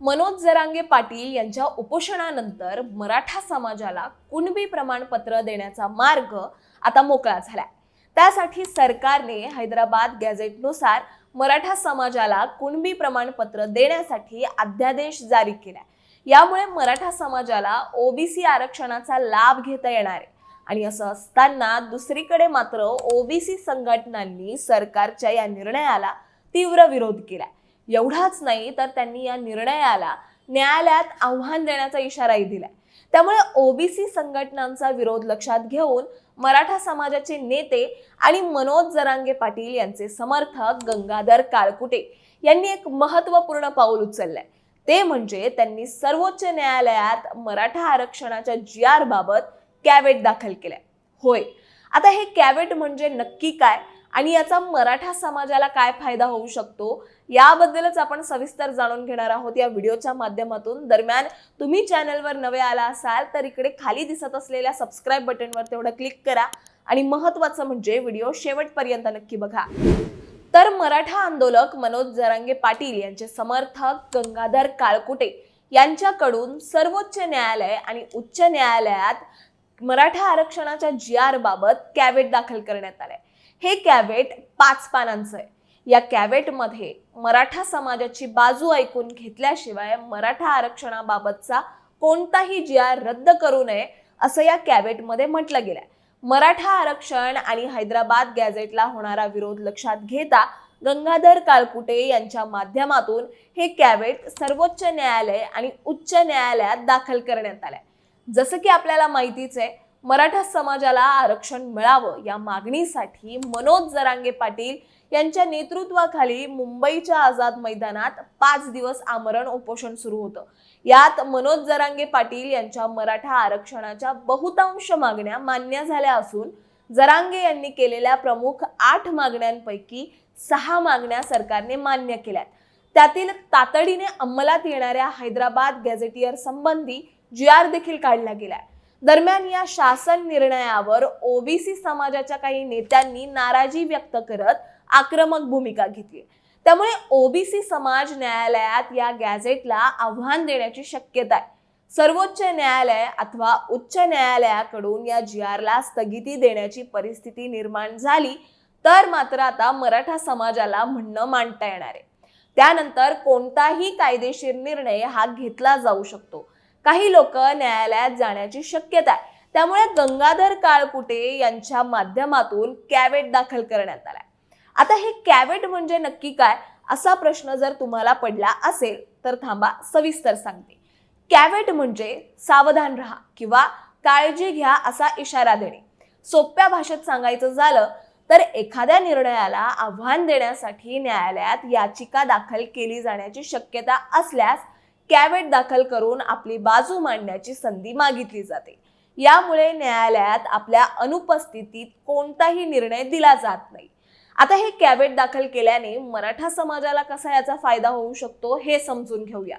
मनोज जरांगे पाटील यांच्या उपोषणानंतर मराठा समाजाला कुणबी प्रमाणपत्र देण्याचा मार्ग आता मोकळा झालाय. त्यासाठी सरकारने हैदराबाद गॅझेटनुसार मराठा समाजाला कुणबी प्रमाणपत्र देण्यासाठी अध्यादेश जारी केलाय. यामुळे मराठा समाजाला ओबीसी आरक्षणाचा लाभ घेता येणार आहे. आणि असं असताना दुसरीकडे मात्र ओबीसी संघटनांनी सरकारच्या या निर्णयाला तीव्र विरोध केलाय. एवढाच नाही तर त्यांनी या निर्णयाला न्यायालयात आव्हान देण्याचा इशाराही दिलाय. त्यामुळे ओबीसी संघटनांचा विरोध लक्षात घेऊन मराठा समाजाचे नेते आणि मनोज जरांगे पाटील यांचे समर्थक गंगाधर काळकुटे यांनी एक महत्त्वपूर्ण पाऊल उचललंय. ते म्हणजे त्यांनी सर्वोच्च न्यायालयात मराठा आरक्षणाच्या जी आर बाबत कॅवेट दाखल केलाय. होय. आता हे कॅवेट म्हणजे नक्की काय? आणि याचा मराठा समाजाला काय फायदा होऊ शकतो याबद्दलच आपण सविस्तर जाणून घेणार आहोत या व्हिडिओच्या माध्यमातून. दरम्यान तुम्ही चॅनलवर नवे आला असाल तर इकडे खाली दिसत असलेल्या सबस्क्राईब बटनवर तेवढं क्लिक करा आणि महत्वाचं म्हणजे व्हिडिओ शेवटपर्यंत नक्की बघा. तर मराठा आंदोलक मनोज जरांगे पाटील यांचे समर्थक गंगाधर काळकुटे यांच्याकडून सर्वोच्च न्यायालय आणि उच्च न्यायालयात मराठा आरक्षणाच्या जी आर बाबत कॅवेट दाखल करण्यात आलंय. हे कॅवेट पाच पानांचं आहे. या कॅवेटमध्ये मराठा समाजाची बाजू ऐकून घेतल्याशिवाय मराठा आरक्षणाबाबतचा कोणताही जी आर रद्द करू नये असं या कॅवेटमध्ये म्हटलं गेलंय. मराठा आरक्षण आणि हैदराबाद गॅझेटला होणारा विरोध लक्षात घेता गंगाधर काळकुटे यांच्या माध्यमातून हे कॅवेट सर्वोच्च न्यायालय आणि उच्च न्यायालयात दाखल करण्यात आलंय. जसं की आपल्याला माहितीच आहे मराठा समाजाला आरक्षण मिळावं या मागणीसाठी मनोज जरांगे पाटील यांच्या नेतृत्वाखाली मुंबईच्या आझाद मैदानात पाच दिवस आमरण उपोषण सुरू होतं. यात मनोज जरांगे पाटील यांच्या मराठा आरक्षणाच्या बहुतांश मागण्या मान्य झाल्या असून जरांगे यांनी केलेल्या प्रमुख आठ मागण्यांपैकी सहा मागण्या सरकारने मान्य केल्यात. त्यातील तातडीने अंमलात येणाऱ्या हैदराबाद गॅझेटियर संबंधी जी आर देखील काढला गेलाय. दरम्यान या शासन निर्णयावर ओबीसी समाजाच्या काही नेत्यांनी नाराजी व्यक्त करत आक्रमक भूमिका घेतली. त्यामुळे ओबीसी समाज न्यायालयात या गॅझेटला आव्हान देण्याची शक्यता आहे. सर्वोच्च न्यायालय अथवा उच्च न्यायालयाकडून या जी आरला स्थगिती देण्याची परिस्थिती निर्माण झाली तर मात्र आता मराठा समाजाला म्हणणं मांडता येणार आहे. त्यानंतर कोणताही कायदेशीर निर्णय हा घेतला जाऊ शकतो. काही लोक न्यायालयात जाण्याची शक्यता आहे. त्यामुळे गंगाधर काळकुटे यांच्या माध्यमातून कॅवेट दाखल करण्यात आलाय. आता हे कॅवेट म्हणजे नक्की काय? असा प्रश्न जर तुम्हाला पडला असेल तर थांबा सविस्तर सांगते. कॅवेट म्हणजे सावधान राहा किंवा काळजी घ्या असा इशारा देणे. सोप्या भाषेत सांगायचं झालं तर एखाद्या निर्णयाला आव्हान देण्यासाठी न्यायालयात याचिका दाखल केली जाण्याची शक्यता असल्यास कॅवेट दाखल करून आपली बाजू मांडण्याची संधी मागितली जाते. यामुळे न्यायालयात आपल्या अनुपस्थितीत कोणताही निर्णय दिला जात नाही. आता हे कॅवेट दाखल केल्याने मराठा समाजाला कसा याचा फायदा होऊ शकतो हे समजून घेऊया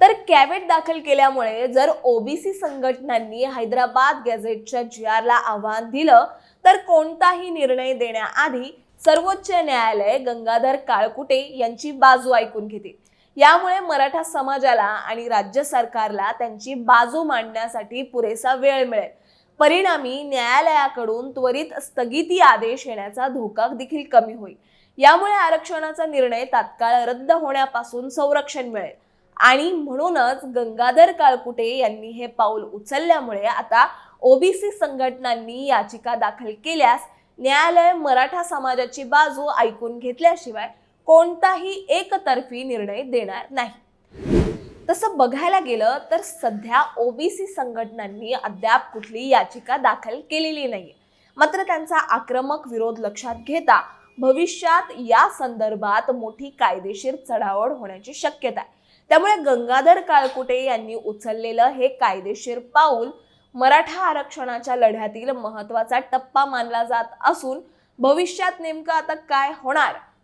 तर कॅवेट दाखल केल्यामुळे जर ओबीसी संघटनांनी हैदराबाद गॅझेटच्या जी आरला आव्हान दिलं तर कोणताही निर्णय देण्याआधी सर्वोच्च न्यायालय गंगाधर काळकुटे यांची बाजू ऐकून घेते. यामुळे मराठा समाजाला आणि राज्य सरकारला त्यांची बाजू मांडण्यासाठी पुरेसा वेळ मिळेल. परिणामी न्यायालयाकडून त्वरित स्थगिती आदेश येण्याचा धोका देखील कमी होईल. यामुळे आरक्षणाचा निर्णय तात्काळ रद्द होण्यापासून संरक्षण मिळेल. आणि म्हणूनच गंगाधर काळकुटे यांनी हे पाऊल उचलल्यामुळे आता ओबीसी संघटनांनी याचिका दाखल केल्यास न्यायालय मराठा समाजाची बाजू ऐकून घेतल्याशिवाय कोणताही एकतर्फी निर्णय देणार नाही. तसं बघायला गेलं तर सध्या ओबीसी संघटनांनी अद्याप कुठली याचिका दाखल केलेली नाही मात्र त्यांचा आक्रमक विरोध लक्षात घेता भविष्यात या संदर्भात मोठी कायदेशीर चढावड होण्याची शक्यता आहे. त्यामुळे गंगाधर काळकुटे यांनी उचललेलं हे कायदेशीर पाऊल मराठा आरक्षणाच्या लढ्यातील महत्त्वाचा टप्पा मानला जात असून भविष्यात नेमकं आता काय होणार?